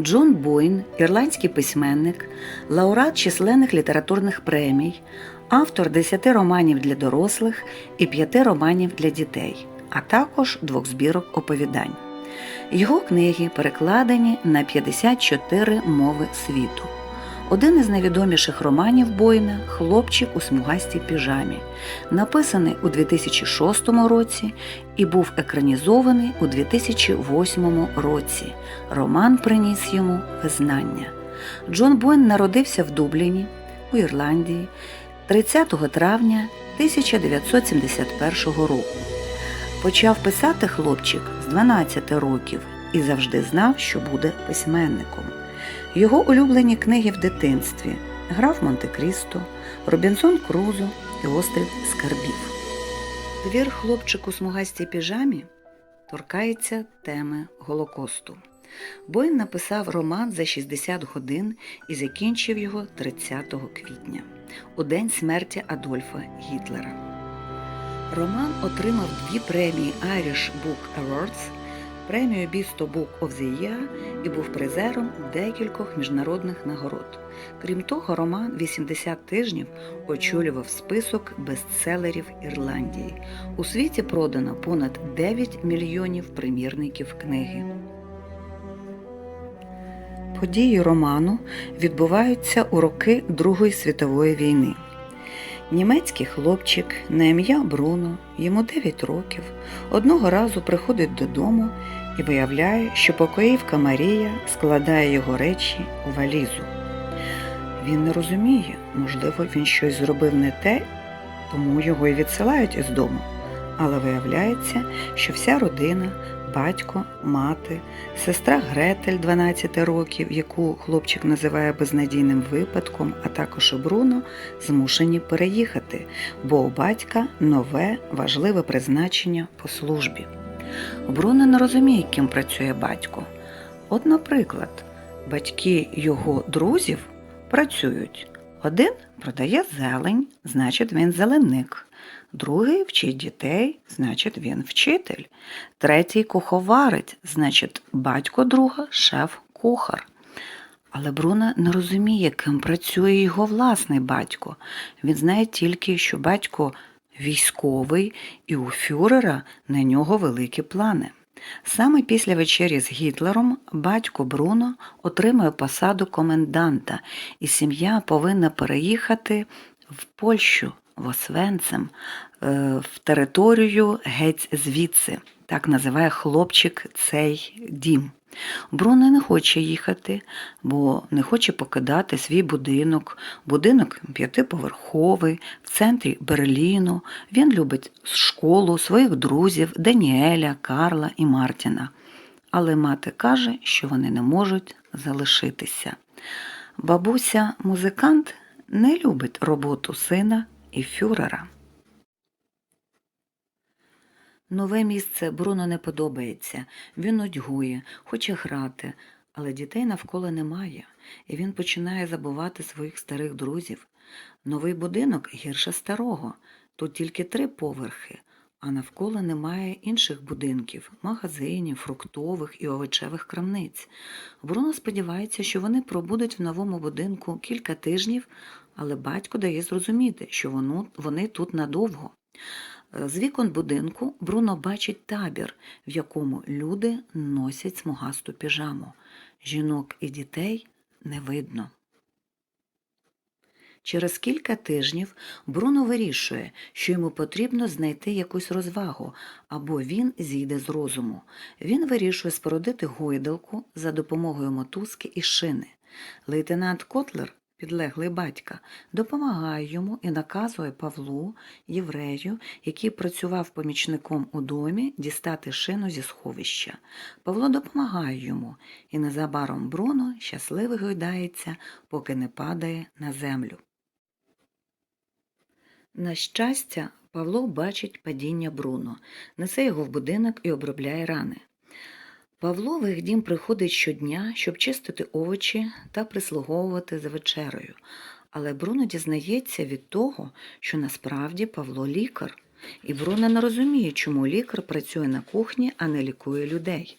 Джон Бойн, ірландський письменник, лауреат численних літературних премій, автор десяти романів для дорослих і п'яти романів для дітей, а також двох збірок оповідань. Його книги перекладені на 54 мови світу. Один із найвідоміших романів Бойна Хлопчик у смугастій піжамі, написаний у 2006 році і був екранізований у 2008 році. Роман приніс йому визнання. Джон Бойн народився в Дубліні у Ірландії 30 травня 1971 року. Почав писати хлопчик з 12 років і завжди знав, що буде письменником. Його улюблені книги в дитинстві Граф Монте-Крісто, Робінсон Крузо і Острів Скарбів. Твір хлопчик у смугастій піжамі торкається теми Голокосту. Бойн написав роман за 60 годин і закінчив його 30 квітня, у день смерті Адольфа Гітлера. Роман отримав дві премії Irish Book Awards, премію of the Year і був призером декількох міжнародних нагород. Крім того, роман 80 тижнів очолював список бестселерів Ірландії. У світі продано понад 9 мільйонів примірників книги. Події роману відбуваються у роки Другої світової війни. Німецький хлопчик на ім'я Бруно, йому 9 років, одного разу приходить додому і виявляє, що покоївка Марія складає його речі у валізу. Він не розуміє, можливо, він щось зробив не те, тому його і відсилають із дому. Але виявляється, що вся родина, батько, мати, сестра Гретель 12 років, яку хлопчик називає безнадійним випадком, а також і Бруно, змушені переїхати, бо у батька нове важливе призначення по службі. Бруно не розуміє, ким працює батько. От, наприклад, батьки його друзів працюють. Один продає зелень, значить він зеленик. Другий вчить дітей, значить він вчитель. Третій куховарить, значить батько друга шеф-кухар. Але Бруно не розуміє, ким працює його власний батько. Він знає тільки, що батько військовий, і у фюрера на нього великі плани. Саме після вечері з Гітлером батько Бруно отримує посаду коменданта, і сім'я повинна переїхати в Польщу, в Освенцим, е, в територію геть звідси. Так називає хлопчик цей дім. Бруно не хоче їхати, бо не хоче покидати свій будинок. Будинок п'ятиповерховий, в центрі Берліну. Він любить школу, своїх друзів Даніеля, Карла і Мартіна. Але мати каже, що вони не можуть залишитися. Бабуся музикант не любить роботу сина і фюрера. Нове місце Бруно не подобається. Він нудьгує, хоче грати, але дітей навколо немає, і він починає забувати своїх старих друзів. Новий будинок гірше старого. Тут тільки три поверхи, а навколо немає інших будинків, магазинів, фруктових і овочевих крамниць. Бруно сподівається, що вони пробудуть в новому будинку кілька тижнів, але батько дає зрозуміти, що вони тут надовго. З вікон будинку Бруно бачить табір, в якому люди носять смугасту піжаму. Жінок і дітей не видно. Через кілька тижнів Бруно вирішує, що йому потрібно знайти якусь розвагу, або він зійде з розуму. Він вирішує спорудити гойдалку за допомогою мотузки і шини. Лейтенант Котлер, підлеглий батька, допомагає йому і наказує Павлу, єврею, який працював помічником у домі, дістати шину зі сховища. Павло допомагає йому, і незабаром Бруно щасливо гойдається, поки не падає на землю. На щастя, Павло бачить падіння Бруно, несе його в будинок і обробляє рани. Павло в їх дім приходить щодня, щоб чистити овочі та прислуговувати за вечерею. Але Бруно дізнається від того, що насправді Павло лікар. І Бруно не розуміє, чому лікар працює на кухні, а не лікує людей.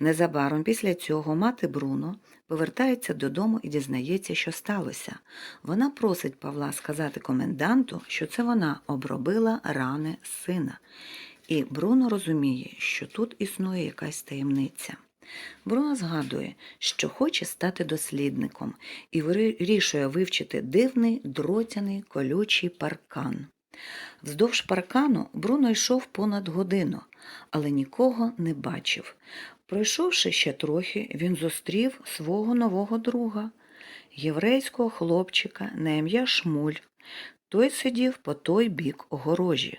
Незабаром після цього мати Бруно повертається додому і дізнається, що сталося. Вона просить Павла сказати коменданту, що це вона обробила рани сина. І Бруно розуміє, що тут існує якась таємниця. Бруно згадує, що хоче стати дослідником і вирішує вивчити дивний дротяний колючий паркан. Вздовж паркану Бруно йшов понад годину, але нікого не бачив. Пройшовши ще трохи, він зустрів свого нового друга, єврейського хлопчика на ім'я Шмуль. Той сидів по той бік огорожі.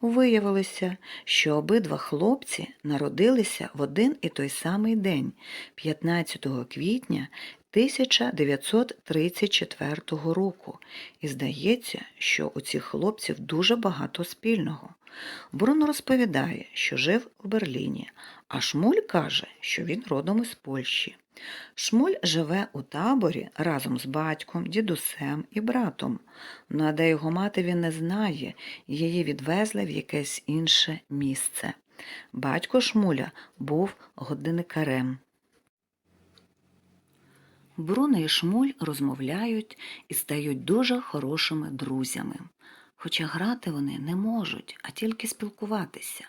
Виявилося, що обидва хлопці народилися в один і той самий день, 15 квітня 1934 року, і здається, що у цих хлопців дуже багато спільного. Бруно розповідає, що жив в Берліні, а Шмуль каже, що він родом із Польщі. Шмуль живе у таборі разом з батьком, дідусем і братом. Ну, а де його мати він не знає, її відвезли в якесь інше місце. Батько Шмуля був годинникарем. Бруно і Шмуль розмовляють і стають дуже хорошими друзями. Хоча грати вони не можуть, а тільки спілкуватися.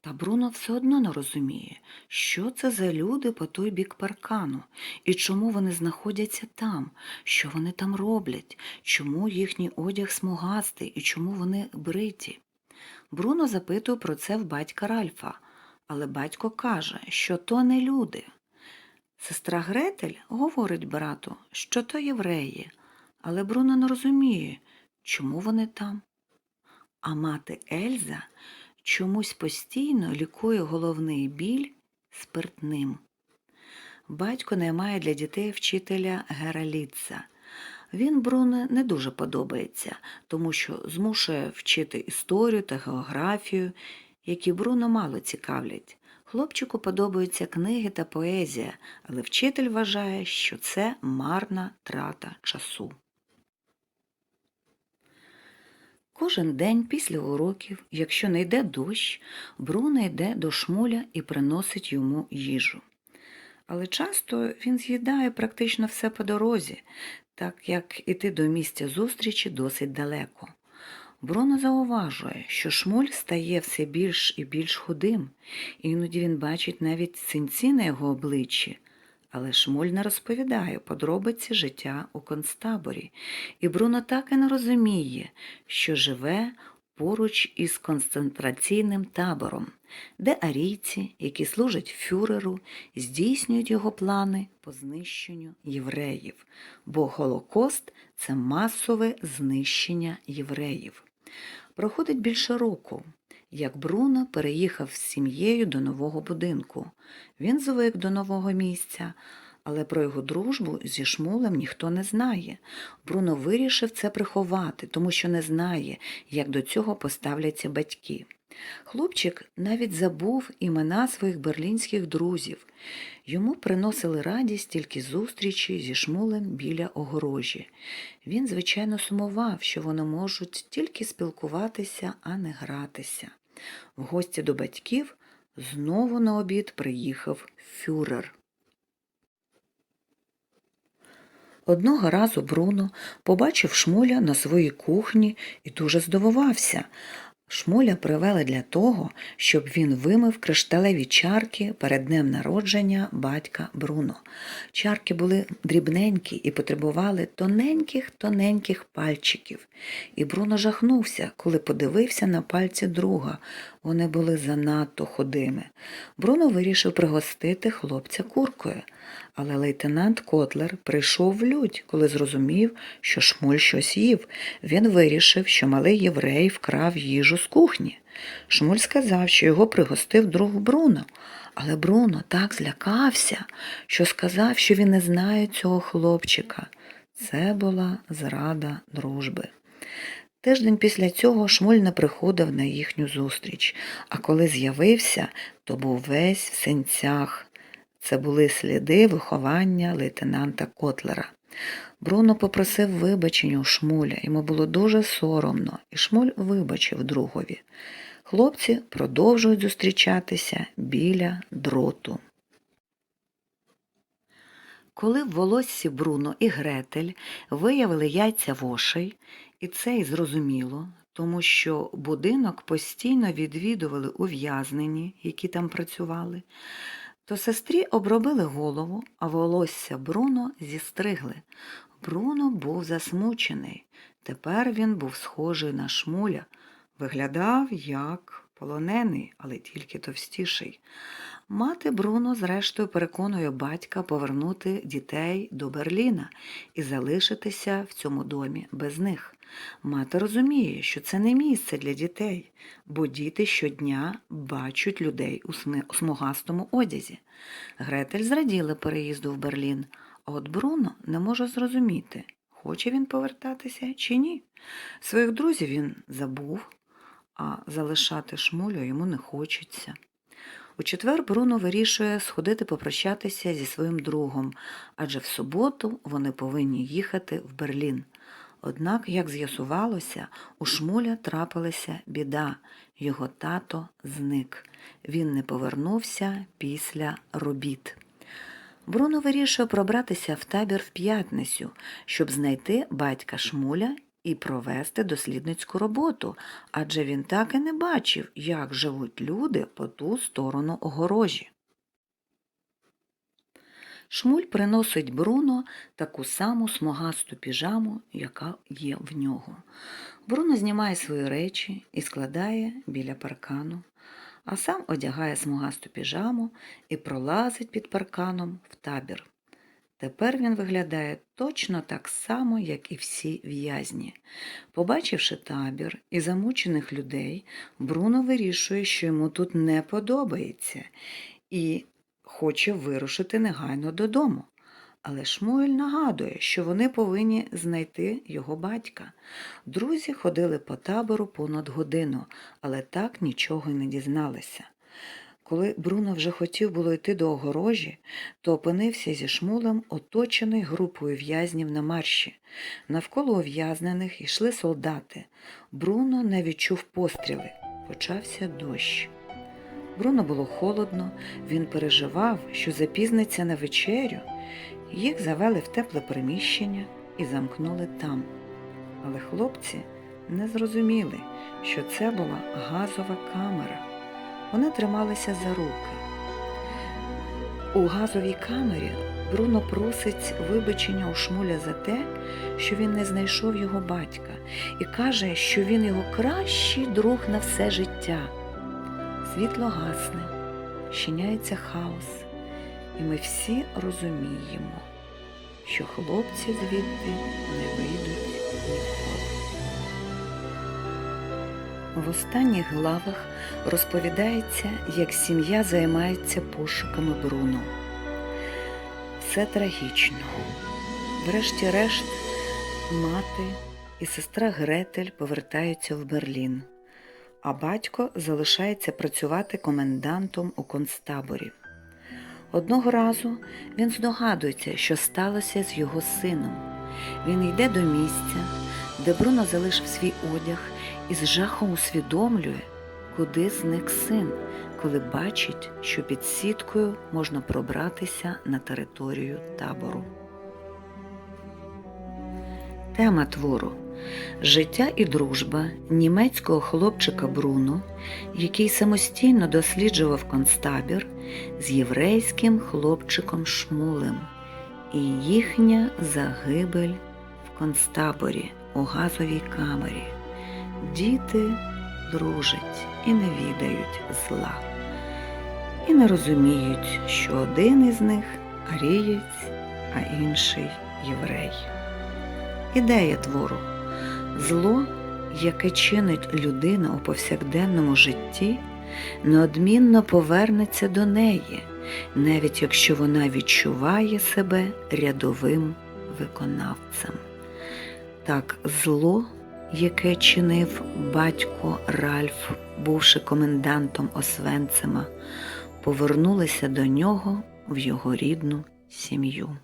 Та Бруно все одно не розуміє, що це за люди по той бік паркану, і чому вони знаходяться там, що вони там роблять, чому їхній одяг смугастий і чому вони бриті. Бруно запитує про це в батька Ральфа, але батько каже, що то не люди. Сестра Гретель говорить брату, що то євреї, але Бруно не розуміє, чому вони там. А мати Ельза чомусь постійно лікує головний біль спиртним. Батько наймає для дітей вчителя Гераліца. Він Бруно не дуже подобається, тому що змушує вчити історію та географію, які Бруно мало цікавлять. Хлопчику подобаються книги та поезія, але вчитель вважає, що це марна трата часу. Кожен день після уроків, якщо не йде дощ, Бруно йде до шмуля і приносить йому їжу. Але часто він з'їдає практично все по дорозі, так як іти до місця зустрічі досить далеко. Бруно зауважує, що шмуль стає все більш і більш худим, іноді він бачить навіть синці на його обличчі. Але Шмуль не розповідає подробиці життя у концтаборі, і Бруно так і не розуміє, що живе поруч із концентраційним табором, де арійці, які служать фюреру, здійснюють його плани по знищенню євреїв, бо Голокост це масове знищення євреїв. Проходить більше року, як Бруно переїхав з сім'єю до нового будинку. Він звик до нового місця, але про його дружбу зі Шмулем ніхто не знає. Бруно вирішив це приховати, тому що не знає, як до цього поставляться батьки. Хлопчик навіть забув імена своїх берлінських друзів. Йому приносили радість тільки зустрічі зі шмулем біля огорожі. Він, звичайно, сумував, що вони можуть тільки спілкуватися, а не гратися. В гості до батьків знову на обід приїхав фюрер. Одного разу Бруно побачив шмуля на своїй кухні і дуже здивувався. Шмуля привели для того, щоб він вимив кришталеві чарки перед днем народження батька Бруно. Чарки були дрібненькі і потребували тоненьких-тоненьких пальчиків. І Бруно жахнувся, коли подивився на пальці друга. Вони були занадто худими. Бруно вирішив пригостити хлопця куркою. Але лейтенант Котлер прийшов в лють, коли зрозумів, що шмуль щось їв. Він вирішив, що малий єврей вкрав їжу з кухні. Шмуль сказав, що його пригостив друг Бруно, але Бруно так злякався, що сказав, що він не знає цього хлопчика. Це була зрада дружби. Тиждень після цього Шмуль не приходив на їхню зустріч, а коли з'явився, то був весь в синцях. Це були сліди виховання лейтенанта Котлера. Бруно попросив вибачення у Шмуля, йому було дуже соромно, і Шмуль вибачив другові. Хлопці продовжують зустрічатися біля дроту. Коли в волоссі Бруно і Гретель виявили яйця вошей, і це й зрозуміло, тому що будинок постійно відвідували ув'язнені, які там працювали, то сестрі обробили голову, а волосся Бруно зістригли. Бруно був засмучений. Тепер він був схожий на шмуля, виглядав як полонений, але тільки товстіший. Мати Бруно, зрештою, переконує батька повернути дітей до Берліна і залишитися в цьому домі без них. Мати розуміє, що це не місце для дітей, бо діти щодня бачать людей у смугастому одязі. Гретель зраділа переїзду в Берлін, а от Бруно не може зрозуміти, хоче він повертатися чи ні. Своїх друзів він забув, а залишати шмулю йому не хочеться. У четвер Бруно вирішує сходити попрощатися зі своїм другом, адже в суботу вони повинні їхати в Берлін. Однак, як з'ясувалося, у Шмуля трапилася біда. Його тато зник. Він не повернувся після робіт. Бруно вирішує пробратися в табір в п'ятницю, щоб знайти батька Шмуля і провести дослідницьку роботу, адже він так і не бачив, як живуть люди по ту сторону огорожі. Шмуль приносить Бруно таку саму смугасту піжаму, яка є в нього. Бруно знімає свої речі і складає біля паркану, а сам одягає смугасту піжаму і пролазить під парканом в табір. Тепер він виглядає точно так само, як і всі в'язні. Побачивши табір і замучених людей, Бруно вирішує, що йому тут не подобається, і хоче вирушити негайно додому. Але Шмуель нагадує, що вони повинні знайти його батька. Друзі ходили по табору понад годину, але так нічого й не дізналися. Коли Бруно вже хотів було йти до огорожі, то опинився зі шмулем, оточений групою в'язнів на марші. Навколо ув'язнених йшли солдати. Бруно не відчув постріли. Почався дощ. Бруно було холодно, він переживав, що запізниться на вечерю. Їх завели в тепле приміщення і замкнули там. Але хлопці не зрозуміли, що це була газова камера. Вони трималися за руки. У газовій камері Бруно просить вибачення у шмуля за те, що він не знайшов його батька, і каже, що він його кращий друг на все життя. Світло гасне, щиняється хаос, і ми всі розуміємо, що хлопці звідти не вийдуть ніколи. В останніх главах розповідається, як сім'я займається пошуками Бруно. Все трагічно. Врешті-решт, мати і сестра Гретель повертаються в Берлін, а батько залишається працювати комендантом у концтаборі. Одного разу він здогадується, що сталося з його сином. Він йде до місця, де Бруно залишив свій одяг і з жахом усвідомлює, куди зник син, коли бачить, що під сіткою можна пробратися на територію табору. Тема твору Життя і дружба німецького хлопчика Бруно, який самостійно досліджував концтабір з єврейським хлопчиком Шмулем, і їхня загибель в концтаборі у газовій камері. Діти дружать і не відають зла, і не розуміють, що один із них арієць, а інший єврей. Ідея твору зло, яке чинить людина у повсякденному житті, неодмінно повернеться до неї, навіть якщо вона відчуває себе рядовим виконавцем. Так, зло, яке чинив батько Ральф, бувши комендантом Освенцима, повернулося до нього в його рідну сім'ю.